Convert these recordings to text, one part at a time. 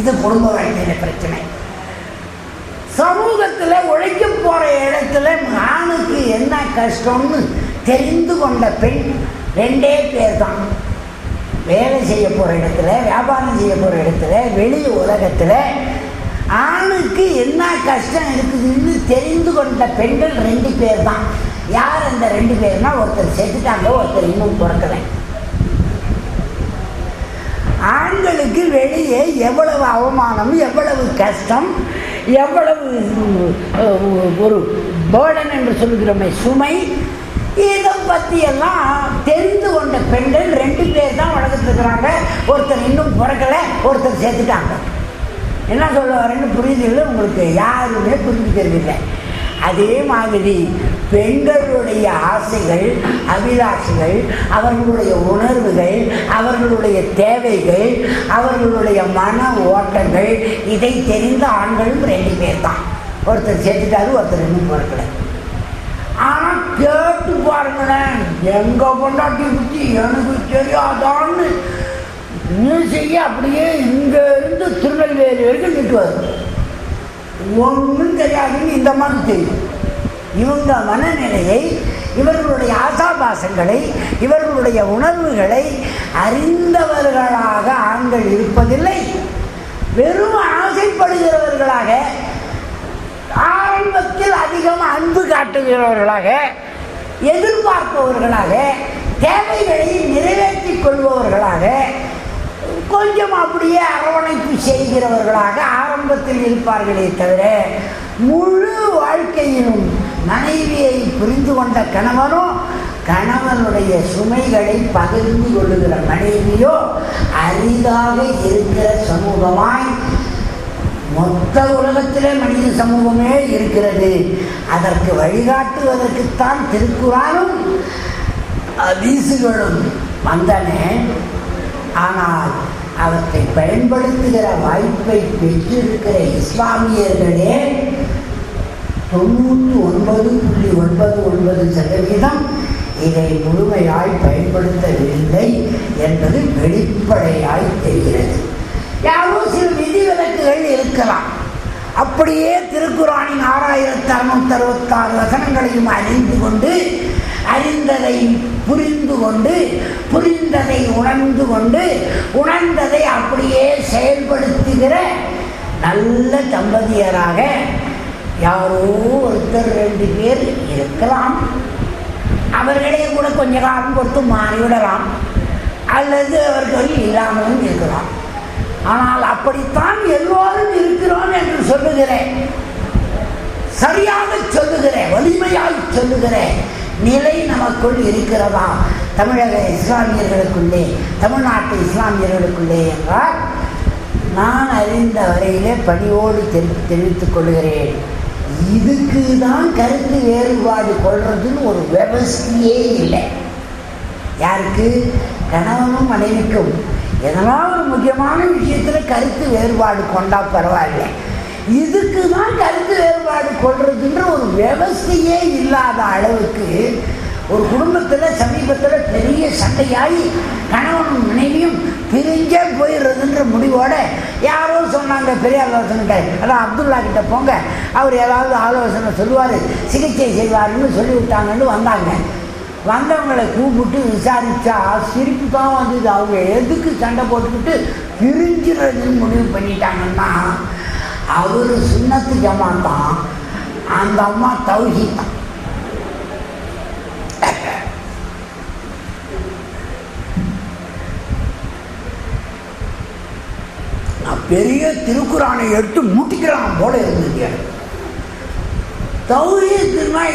இது குடும்ப வாழ்க்கையில பிரச்சனை. சமூகத்தில் உழைக்க போகிற இடத்துல ஆணுக்கு என்ன கஷ்டம்னு தெரிந்து கொண்ட பெண் ரெண்டே பேர் தான் வேலை செய்ய போகிற இடத்துல வியாபாரம் செய்ய போகிற இடத்துல வெளி உலகத்தில் ஆணுக்கு என்ன கஷ்டம் இருக்குதுன்னு தெரிந்து கொண்ட பெண்கள் ரெண்டு பேர் தான் யார் அந்த ரெண்டு பேர்னா? ஒருத்தர் செத்துட்டாங்க ஒருத்தர் இன்னும் பிறக்கலை. ஆண்களுக்கு வெளியே எவ்வளவு அவமானம் எவ்வளவு கஷ்டம் எவ்வளவு ஒரு பேர்டன் என்று சொல்கிறோமே சுமை இதை பற்றியெல்லாம் தெரிந்து கொண்ட பெண்கள் ரெண்டு பேர் தான் வளர்த்துட்டு இருக்கிறாங்க. ஒருத்தர் இன்னும் பிறக்கலை ஒருத்தர் சேர்த்துட்டாங்க. என்ன சொல்ல வரேன்னு புரியுதில்லை உங்களுக்கு? யாருமே புரிஞ்சுக்கிறது இல்லை அதே மாதிரி பெண்களுடைய ஆசைகள் அபிலாஷைகள் அவர்களுடைய உணர்வுகள் அவர்களுடைய தேவைகள் அவர்களுடைய மன ஓட்டங்கள் இதை தெரிந்த ஆண்களும் ரெண்டு பேர் தான் ஒருத்தர் செத்துட்டாரு ஒருத்தர் இன்னும் பிறக்கலை. ஆனால் கேட்டு பாருங்களேன் எங்கள் கொண்டாட்டி பற்றி எனக்கு தெரியாதான்னு மியூசிக்கே அப்படியே இங்கே இருந்து திருநெல்வேலி வரைக்கும் நிட்டுவார் ஒன்றும் தெரியாதுன்னு இந்த மாதிரி தெரியும் இவங்க மனநிலையை இவர்களுடைய ஆசாபாசங்களை இவர்களுடைய உணர்வுகளை அறிந்தவர்களாக ஆண்கள் இருப்பதில்லை. வெறும் ஆசைப்படுகிறவர்களாக ஆரம்பத்தில் அதிகம் அன்பு காட்டுகிறவர்களாக எதிர்பார்ப்பவர்களாக தேவைகளை நிறைவேற்றிக் கொள்பவர்களாக கொஞ்சம் அப்படியே அரவணைப்பு செய்கிறவர்களாக ஆரம்பத்தில் இருப்பார்களே தவிர முழு வாழ்க்கையிலும் மனைவியை புரிந்து கொண்ட கணவனும் கணவனுடைய சுமைகளை பகிர்ந்து கொள்ளுகிற மனைவியோ அரிதாக இருக்கிற சமூகமாய் மொத்த உலகத்திலே மனித சமூகமே இருக்கிறது. அதற்கு வழிகாட்டுவதற்குத்தான் திருக்குறானும் வீசுகளும் வந்தன. ஆனால் அவற்றை பயன்படுத்துகிற வாய்ப்பை பெற்றிருக்கிற இஸ்லாமியர்களே தொண்ணூற்றி ஒன்பது புள்ளி ஒன்பது ஒன்பது சதவீதம் இதை முழுமையாய் பயன்படுத்தவில்லை என்பது வெளிப்படையாய் தெரிகிறது. யாரோ சில விதிவிலக்குகள் இருக்கலாம். அப்படியே திருக்குறானின் ஆறாயிரத்தி அறுநூத்தி அறுபத்தாறு வசனங்களையும் அறிந்து கொண்டு அறிந்ததை புரிந்து கொண்டு புரிந்ததை உணர்ந்து கொண்டு உணர்ந்ததை அப்படியே செயல்படுத்துகிற நல்ல தம்பதியராக யாரோ ஒருத்தர் ரெண்டு பேர் இருக்கலாம். அவர்களே கூட கொஞ்ச காலம் பொறுத்து மாறிவிடலாம் அல்லது அவர்கள் இல்லாமலும் இருக்கலாம். ஆனால் அப்படித்தான் எல்லோரும் இருக்கிறோம் என்று சொல்லுகிறேன். சரியாக சொல்லுகிறேன் வலிமையாய் சொல்லுகிறேன். நிலை நமக்குள் இருக்கிறதா? தமிழக இஸ்லாமியர்களுக்குள்ளே தமிழ்நாட்டு இஸ்லாமியர்களுக்குள்ளே என்றால் நான் அறிந்த வரையிலே பணியோடு தெரி தெரிவித்துக் கொள்கிறேன். இதுக்கு தான் கருத்து வேறுபாடு கொள்றதுன்னு ஒரு விவசாயே இல்லை. யாருக்கு? கணவனும் மனைவிக்கும். எதனால் ஒரு முக்கியமான விஷயத்தில் கருத்து வேறுபாடு கொண்டா பரவாயில்ல. இதுக்கு தான் கருத்து வேறுபாடு கொள்றதுன்ற ஒரு விவசாயே இல்லாத அளவுக்கு ஒரு குடும்பத்தில் சமீபத்தில் பெரிய சண்டையாகி கணவனும் மனைவியும் பிரிஞ்சே போயிடுறதுன்ற முடிவோட யாரோ சொன்னாங்க பெரிய ஆலோசனை அதான் அப்துல்லா கிட்ட போங்க அவர் ஏதாவது ஆலோசனை சொல்லுவார் சிகிச்சை செய்வாருன்னு சொல்லிவிட்டாங்கன்னு வந்தாங்க. வந்தவங்களை கூப்பிட்டு விசாரித்தா சிரிப்பு தான் வந்தது. அவங்க எதுக்கு சண்டை போட்டுக்கிட்டு பிரிஞ்சுறதுன்னு முடிவு பண்ணிட்டாங்கன்னா அவர் சுண்ணத்து ஜமான் தான் அந்த அம்மா தௌஹி தான் பெரிய திருக்குறானை எடுத்து மூட்டிக்கிறான் போல இருந்தது எனக்கு.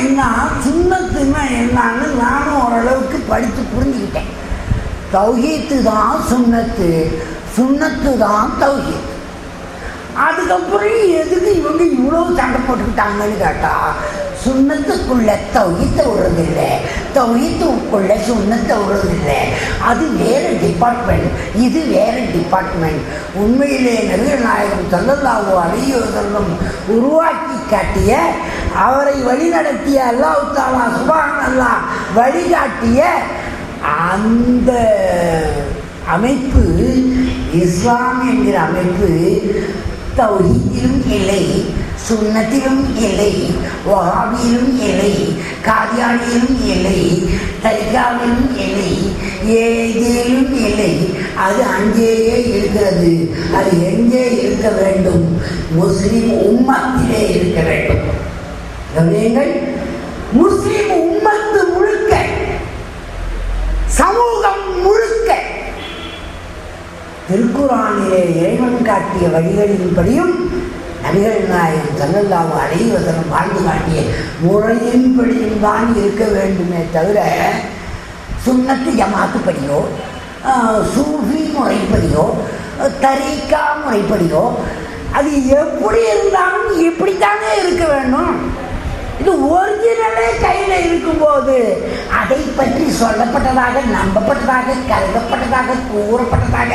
என்ன சுண்ணத்துனா என்னன்னு நானும் ஓரளவுக்கு படித்து புரிஞ்சுக்கிட்டேன். தௌஹீத்து தான் சுண்ணத்து சுண்ணத்து தான் தௌஹீத். அதுக்கப்புறம் எதுக்கு இவங்க இவ்வளோ சண்டை போட்டுக்கிட்டாங்கன்னு கேட்டா சுண்ணத்துக்குள்ள தௌஹீத்தை விடுறதில்லை. தௌஹீத்துக்குள்ள சுண்ணத்தை விடுறதில்லை. அது வேறு டிபார்ட்மெண்ட் இது வேறு டிபார்ட்மெண்ட் உண்மையிலே நபிகள் நாயகம் சல்லல்லாஹு உருவாக்கி காட்டிய அவரை வழிநடத்திய அல்லாஹ் தாலா சுபான் அல்லாஹ் வழிகாட்டிய அந்த அமைப்பு இஸ்லாம் என்கிற அமைப்பு தௌஹீதிலும் இல்லை சுண்ணத்திலும் இல்லை வஹாபியிலும் இல்லை காதியானியிலும் இல்லை தரிகாவிலும் இல்லை ஏதேலும் இல்லை. அது அங்கேயே இருக்கிறது. அது எங்கே இருக்க வேண்டும்? முஸ்லிம் உம்மத்திலே இருக்க வேண்டும். கவனியங்கள். முஸ்லிம் உம்மத்து முழுக்க சமூகம் முழுக்க திருக்குறானிலே இறைவன் காட்டிய வழிகளின்படியும் நபிகள் நாயகம் சல்லல்லாஹு அலைஹி வாழ்ந்து காட்டிய முறையின்படியும் தான் இருக்க வேண்டுமே தவிர சுண்ணத்து ஜமாத்துப்படியோ சூஃபி முறைப்படியோ தரிக்கா முறைப்படியோ அது எப்படி இருந்தாலும் இப்படித்தானே இருக்க வேண்டும்? இது ஒரிஜினலே கையில் இருக்கும்போது அதை பற்றி சொல்லப்பட்டதாக நம்பப்பட்டதாக கருதப்பட்டதாக கூறப்பட்டதாக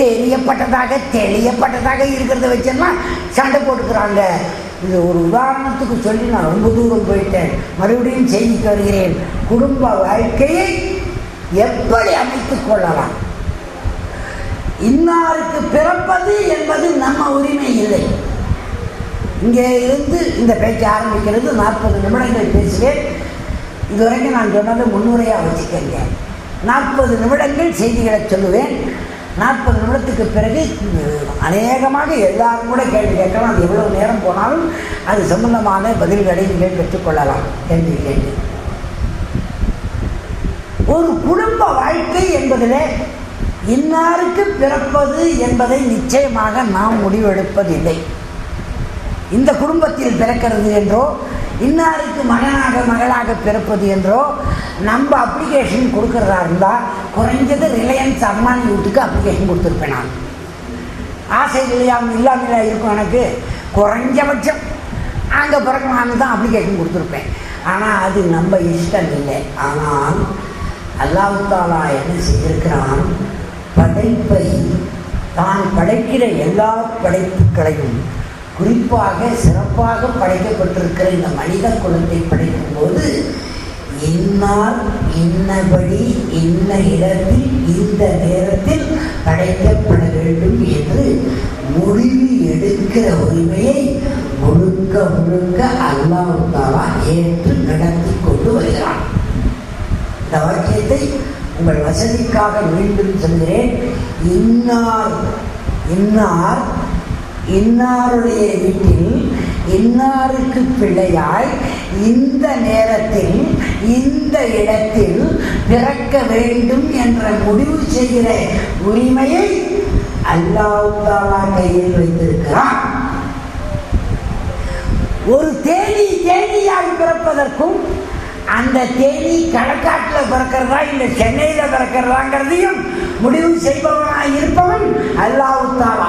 தெரியப்பட்டதாக தெளியப்பட்டதாக இருக்கிறத வச்செல்லாம் சண்டை போட்டுக்கிறாங்க. இது ஒரு உதாரணத்துக்கு சொல்லி நான் ரொம்ப தூரம் போயிட்டேன். மறுபடியும் செய்திக்கு வருகிறேன் குடும்ப வாழ்க்கையை எப்படி அமைத்துக் கொள்ளலாம்? இன்னாருக்கு பிறப்பது என்பது நம்ம உரிமை இல்லை. இங்கே இருந்து இந்த பேச்சு ஆரம்பிக்கிறது நாற்பது நிமிடங்கள் பேசுவேன். இதுவரைக்கும் நான் சொன்னதை முன்னுரையாக வச்சுக்கங்க. நாற்பது நிமிடங்கள் செய்திகளை சொல்லுவேன். நாற்பது நிமிடத்துக்கு பிறகு அநேகமாக எல்லாரும் கூட கேள்வி கேட்கலாம். அது எவ்வளோ நேரம் போனாலும் அது சம்பந்தமான பதில்களை நீங்கள் பெற்றுக்கொள்ளலாம் கேள்வி கேள்வி. ஒரு குடும்ப வாழ்க்கை என்பதில் இன்னாருக்கு பிறப்பது என்பதை நிச்சயமாக நாம் முடிவெடுப்பதில்லை. இந்த குடும்பத்தில் பிறக்கிறது என்றோ இன்னாருக்கு மகனாக மகளாக பிறப்பது என்றோ நம்ம அப்ளிகேஷன் கொடுக்குறதா இருந்தால் குறைஞ்சது ரிலையன்ஸ் அம்மானி வீட்டுக்கு அப்ளிகேஷன் கொடுத்துருப்பேன் நான். ஆசை இல்லாமல் இல்லாமல் இருக்கும் எனக்கு குறைஞ்சபட்சம் அங்கே பிறக்கலான்னு தான் அப்ளிகேஷன் கொடுத்துருப்பேன். ஆனால் அது நம்ம இஷ்டம் இல்லை. ஆனால் அல்லாவுத்தாலா என்ன செய்திருக்கிறான்? படைப்பை தான் படைக்கிற எல்லா படைப்புகளையும் குறிப்பாக சிறப்பாக படைக்கப்பட்டிருக்கிற இந்த மனித குலத்தை படைக்கும்போது இன்னார் இன்னபடி இன்ன இடத்தில் இந்த நேரத்தில் படைக்கப்பட வேண்டும் என்று முடிவு எடுக்கிற உரிமையை முழுக்க முழுக்க அல்லாஹ் ஏற்று நடத்தி கொண்டு வருகிறான். இந்த வாக்கியத்தை உங்கள் வசதிக்காக மீண்டும் சொல்கிறேன். இன்னார் இன்னார் இன்னாருடைய வீட்டில் இன்னாருக்கு பிள்ளையாய் இந்த நேரத்தில் இந்த இடத்தில் பிறக்க வேண்டும் என்ற முடிவு செய்கிற உரிமையை அல்லாஹ் கையில் வைத்திருக்கிறான். ஒரு தேனி தேனியாய் பிறப்பதற்கும் அந்த தேனி களக்காட்டில் பிறக்கிறதா இல்லை சென்னையில் பிறக்கிறதாங்கிறதையும் முடிவு செய்பவனாய் இருப்பவன் அல்லாஹுத்தாலா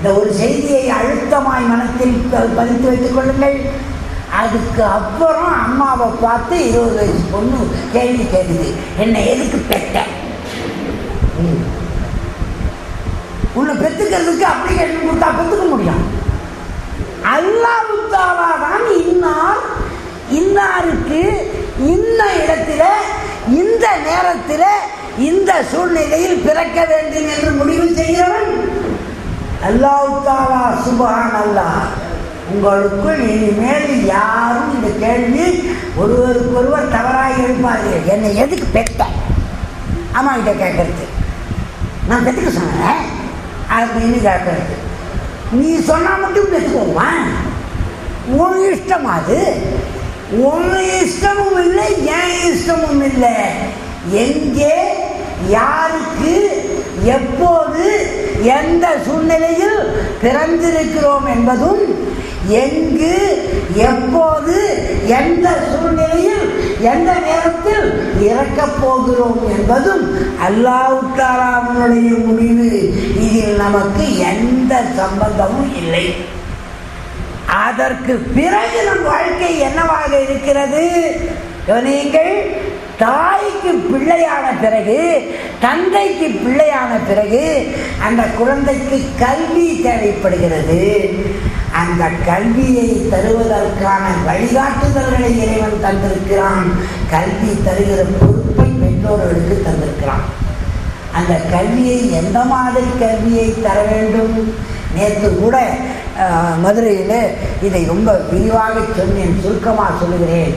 இந்த ஒரு செய்தியை அழுத்தமாய் மனத்தில் பதித்து வைத்துக் கொள்ளுங்கள். அதுக்கு அப்புறம் அம்மாவை பார்த்து இருபது வயசு பொண்ணு கேள்வி கேட்குது. என்னை எதுக்கு பெட்ட உன்னை பெற்றுக்கிறதுக்கு அப்ளிகேஷன் கொடுத்தா பெற்றுக்க முடியும். அல்லாஹுத்தாலா தான் இன்னார் இன்னாருக்கு இந்த இடத்துல இந்த நேரத்தில் இந்த சூழ்நிலையில் பிறக்க வேண்டும் என்று முடிவு செய்கிறவன். அல்லாவுத்தாலா சுபஹான் அல்லா உங்களுக்குள் இனிமேல் யாரும் இந்த கேள்வி ஒருவருக்கொருவர் தவறாக இருப்பார்கள். என்னை எதுக்கு பெத்த? அம்மா கிட்ட கேட்கறது. நான் பெற்றுக்க சொன்னேன். அப்படின்னு கேட்கறது. நீ சொன்னால் மட்டும் பெற்றுக்கோமா உன் இஷ்டம் அது. உன் இஷ்டமும் இல்லை என் இஷ்டமும் இல்லை. எங்கே யாருக்கு எப்போது எந்த சூழ்நிலையில் பிறந்திருக்கிறோம் என்பதும் எங்கு எப்போது எந்த சூழ்நிலையில் எந்த நேரத்தில் இறக்கப் போகிறோம் என்பதும் அல்லாவுத்தாலாவுடைய முடிவு. இதில் நமக்கு எந்த சம்பந்தமும் இல்லை. அதற்கு பிறகு நம் வாழ்க்கை என்னவாக இருக்கிறது? கவனியுங்கள் தாய்க்கு பிள்ளையான பிறகு தந்தைக்கு பிள்ளையான பிறகு அந்த குழந்தைக்கு கல்வி தேவைப்படுகிறது. அந்த கல்வியை தருவதற்கான வழிகாட்டுதல்களை இறைவன் தந்திருக்கிறான். கல்வி தருகிற பொறுப்பை பெற்றோர்களுக்கு தந்திருக்கிறான். அந்த கல்வியை எந்த மாதிரி கல்வியை தர வேண்டும்? நேற்று கூட மதுரையில் இதை ரொம்ப விரிவாக சொன்னேன் சுருக்கமாக சொல்லுகிறேன்.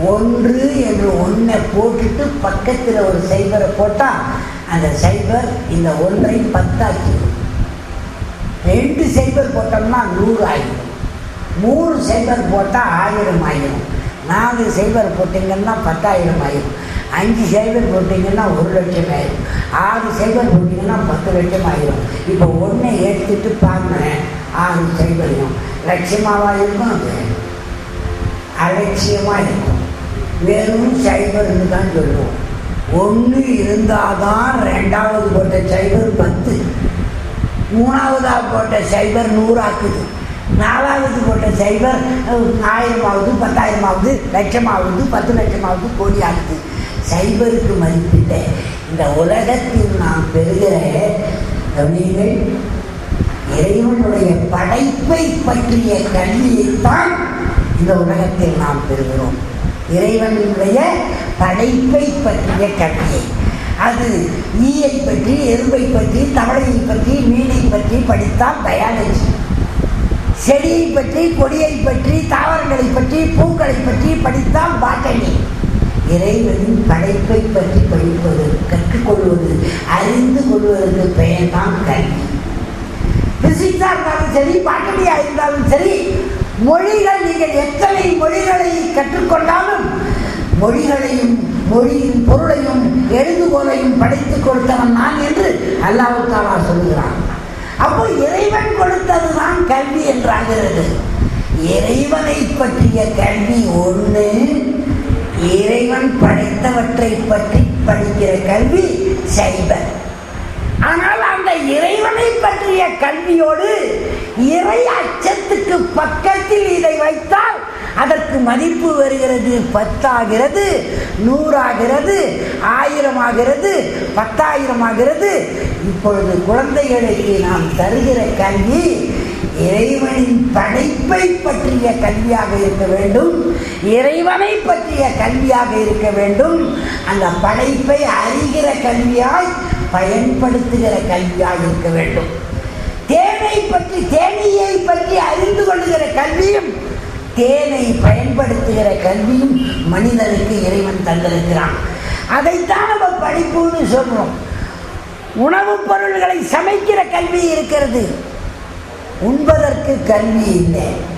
ஒன்று என்று ஒன்றை போட்டுட்டு பக்கத்தில் ஒரு சைபரை போட்டால் அந்த சைபர் இந்த ஒன்றை பத்தாக்கிடும் ரெண்டு சைபர் போட்டோம்னா நூறு ஆயிடும் மூணு சைபர் போட்டால் ஆயிரம் ஆயிரும். நாலு சைபர் போட்டிங்கன்னா பத்தாயிரம் ஆயிரும். அஞ்சு சைபர் போட்டிங்கன்னா ஒரு லட்சம் ஆயிரும். ஆறு சைபர் போட்டிங்கன்னா பத்து லட்சம் ஆயிரும். இப்போ ஒன்றை எடுத்துட்டு பாருங்க. ஆறு சைபரையும். லட்சியமாக இருக்கும்? அது அலட்சியமாக இருக்கும். வெறும் சைபர்னு தான் சொல்லுவோம் ஒன்று இருந்தால் தான் ரெண்டாவது போட்ட சைபர் பத்து. மூணாவதாக போட்ட சைபர் நூறாக்குது. நாலாவது போட்ட சைபர் ஆயிரமாவது பத்தாயிரமாவது லட்சமாவது பத்து லட்சமாவது கோடி ஆகுது சைபருக்கு மதிப்பிட்ட இந்த உலகத்தில் நாம் பெறுகிற கவனிகள் இறைவனுடைய படைப்பை பற்றிய கல்வியைத்தான் இந்த உலகத்தில் நாம் பெறுகிறோம். இறைவனுடைய படைப்பை பற்றிய கவிதை அது ஈயை பற்றி எறும்பை பற்றி தவளையை பற்றி மீனை பற்றி படித்தால் பயாலஜி. செடியை பற்றி கொடியை பற்றி தாவரங்களை பற்றி பூக்களை பற்றி படித்தால் பாட்டனி இறைவனின் படைப்பை பற்றி படிப்பது கற்றுக்கொள்வது அறிந்து கொள்வதற்கு பெயர் தான் கல்வி. பிசிக்ஸாக இருந்தாலும் சரி பாட்டனியாக இருந்தாலும் சரி மொழிகள் நீங்கள் எத்தனை மொழிகளை கற்றுக்கொண்டாலும் மொழிகளையும் மொழியின் பொருளையும் எழுதுகோலையும் படித்துக் கொடுத்தவன் நான் என்று அல்லாவுத்தாலா சொல்கிறான். அப்போ இறைவன் கொடுத்தது தான் கல்வி என்றாகிறது. இறைவனை பற்றிய கல்வி ஒன்று இறைவன் படைத்தவற்றை பற்றி படிக்கிற கல்வி சைபர். ஆனால் அந்த இறைவனை பற்றிய கல்வியோடு இறை அச்சத்துக்கு பக்கத்தில் இதை வைத்தால் அதற்கு மதிப்பு வருகிறது. பத்தாகிறது நூறாகிறது ஆயிரம் ஆகிறது பத்தாயிரம் ஆகிறது இப்பொழுது குழந்தைகளுக்கு நாம் தருகிற கல்வி இறைவனின் படைப்பை பற்றிய கல்வியாக இருக்க வேண்டும். இறைவனை பற்றிய கல்வியாக இருக்க வேண்டும். அந்த படைப்பை அறிகிற கல்வியாய் பயன்படுத்துகிற கல்வியாக இருக்க வேண்டும். தேனை பற்றி தேனியை பற்றி அறிந்து கொள்ளுகிற கல்வியும் தேனை பயன்படுத்துகிற கல்வியும் மனிதனுக்கு இறைவன் தந்திருக்கிறான். அதைத்தான் நம்ம படிப்புன்னு சொல்றோம். உணவுப் பொருள்களை சமைக்கிற கல்வி இருக்கிறது. உண்பதற்கு கல்வி இல்லை.